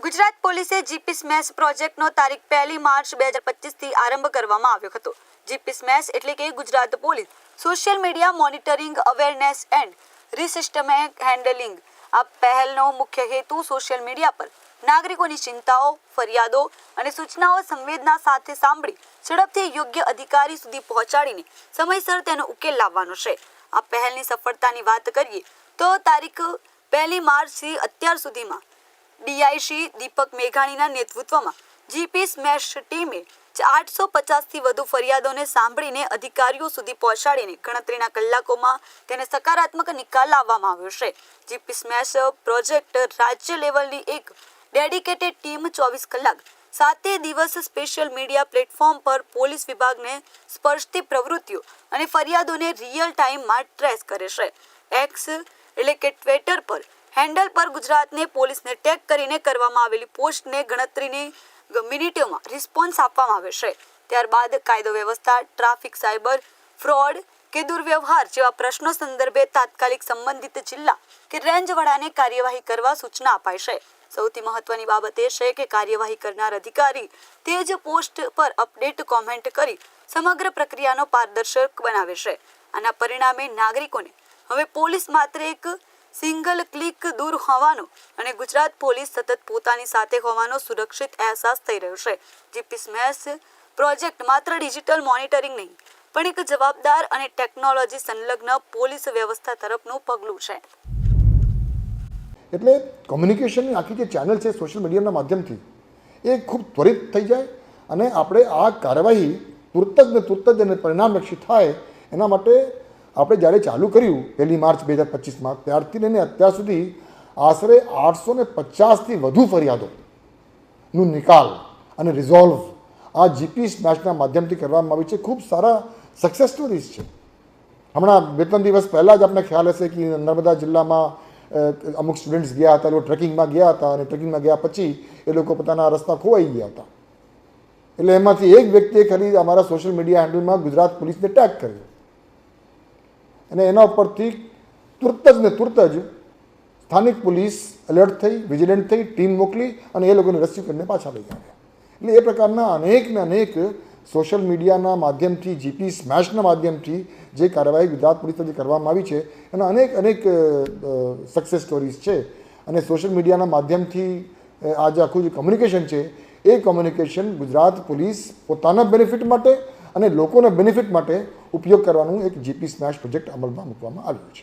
ગુજરાત પોલીસે GP smash પ્રોજેક્ટનો તારીખ પહેલી માર્ચ બે હજાર પચીસથી આરંભ કરવામાં આવ્યો હતો. જીપી સ્મેશ એટલે કે Gujarat police. Social media monitoring, awareness and રિસિસ્ટમેક handling આ પહેલનો મુખ્ય હેતુ સોશિયલ મીડિયા પર. નાગરિકોની ચિંતાઓ, ફરિયાદો અને સૂચનાઓ સંવેદના સાથે સાંભળી, ઝડપથી યોગ્ય અધિકારી સુધી પહોંચાડીને સમયસર તેનો ઉકેલ લાવવાનો છે. આ પહેલની સફળતાની વાત કરીએ તો તારીખ પહેલી માર્ચથી અત્યાર સુધીમાં ડીઆઈસી દીપક મેઘાણીના નેતૃત્વમાં. જીપી સ્મેશ ટીમે આઠસો પચાસથી વધુ ફરિયાદોને સાંભળીને અધિકારીઓ સુધી પહોંચાડીને ગણતરીના કલાકોમાં તેને સકારાત્મક નિકાલ લાવવામાં આવ્યો છે. જીપી સ્મેશ પ્રોજેક્ટ રાજ્ય લેવલની એક ડેડિકેટેડ ટીમ ચોવીસ કલાક સાતે દિવસ સ્પેશિયલ મીડિયા પ્લેટફોર્મ પર પોલીસ વિભાગને સ્પર્શતી પ્રવૃત્તિઓ અને ફરિયાદોને રિયલ ટાઈમમાં ટ્રેસ કરે છે. એક્સ એટલે કે ટ્વિટર પર હેન્ડલ પર ગુજરાતને પોલીસને ટેગ કરીને કરવામાં આવેલી પોસ્ટને ગણતરીની મિનિટોમાં રિસ્પોન્સ આપવામાં આવે છે. ત્યારબાદ કાયદો વ્યવસ્થા, ટ્રાફિક, સાયબર ફ્રોડ કે દુર્વ્યવહાર જેવા પ્રશ્નો સંદર્ભે તાત્કાલિક સંબંધિત જિલ્લા કે રેન્જ વડાને કાર્યવાહી કરવા સૂચના અપાય છે. સૌથી મહત્વની બાબત એ છે કે કાર્યવાહી કરનાર અધિકારી તે જ પોસ્ટ પર અપડેટ કોમેન્ટ કરી સમગ્ર પ્રક્રિયાનો પારદર્શક બનાવે છે. આના પરિણામે નાગરિકોને હવે પોલીસ માત્ર એક સિંગલ ક્લિક દૂર હોવાનો અને ગુજરાત પોલીસ સતત પોતાની સાથે હોવાનો સુરક્ષિત અહેસાસ થઈ રહ્યો છે. જીપી સ્મેશ પ્રોજેક્ટ માત્ર ડિજિટલ મોનિટરિંગ નહીં, પણ એક જવાબદાર અને ટેકનોલોજી સંલગ્ન પોલીસ વ્યવસ્થા તરફનું પગલું છે. એટલે કોમ્યુનિકેશનની આખી જે ચેનલ છે સોશિયલ મીડિયાના માધ્યમથી, એ ખૂબ ત્વરિત થઈ જાય અને આપણે આ કાર્યવાહી તુરત જ ને તુરત જ અને પરિણામલક્ષી થાય એના માટે આપણે જ્યારે ચાલુ કર્યું પહેલી માર્ચ બે હજાર પચીસમાં, ત્યારથી લઈને અત્યાર સુધી આશરે આઠસો ને પચાસથી વધુ ફરિયાદોનું નિકાલ અને રિઝોલ્વ આ જીપી સ્મેશના માધ્યમથી કરવામાં આવી છે. ખૂબ સારા સક્સેસ સ્ટોરીઝ છે. હમણાં બે ત્રણ દિવસ પહેલાં જ આપણે ખ્યાલ હશે કે નર્મદા જિલ્લામાં અમુક સ્ટુડન્ટ્સ ગયા હતા એ લોકો ટ્રેકિંગમાં ગયા હતા અને ટ્રેકિંગમાં ગયા પછી એ લોકો પોતાના રસ્તા ખોવાઈ ગયા હતા. એટલે એમાંથી એક વ્યક્તિએ ખાલી અમારા સોશિયલ મીડિયા હેન્ડલમાં ગુજરાત પોલીસને ટેગ કર્યો. અને એના ઉપરથી તુરત જ ને તુરત જ સ્થાનિક પોલીસ એલર્ટ થઈ વિજિલન્ટ થઈ ટીમ મોકલી અને એ લોકોને રેસ્ક્યુ કરીને પાછા લઈ આવ્યા. એટલે એ પ્રકારના અનેક ને અનેક સોશિયલ મીડિયાના માધ્યમથી જીપી સ્મેશના માધ્યમથી જે કાર્યવાહી ગુજરાત પોલીસ તરફથી કરવામાં આવી છે, એના અનેક અનેક સક્સેસ સ્ટોરીઝ છે. અને સોશિયલ મીડિયાના માધ્યમથી આ જે આખું જે કોમ્યુનિકેશન છે, એ કોમ્યુનિકેશન ગુજરાત પોલીસ પોતાના બેનિફિટ માટે અને લોકોના બેનિફિટ માટે ઉપયોગ કરવાનું એક જીપી સ્મેશ પ્રોજેક્ટ અમલમાં મૂકવામાં આવ્યું છે.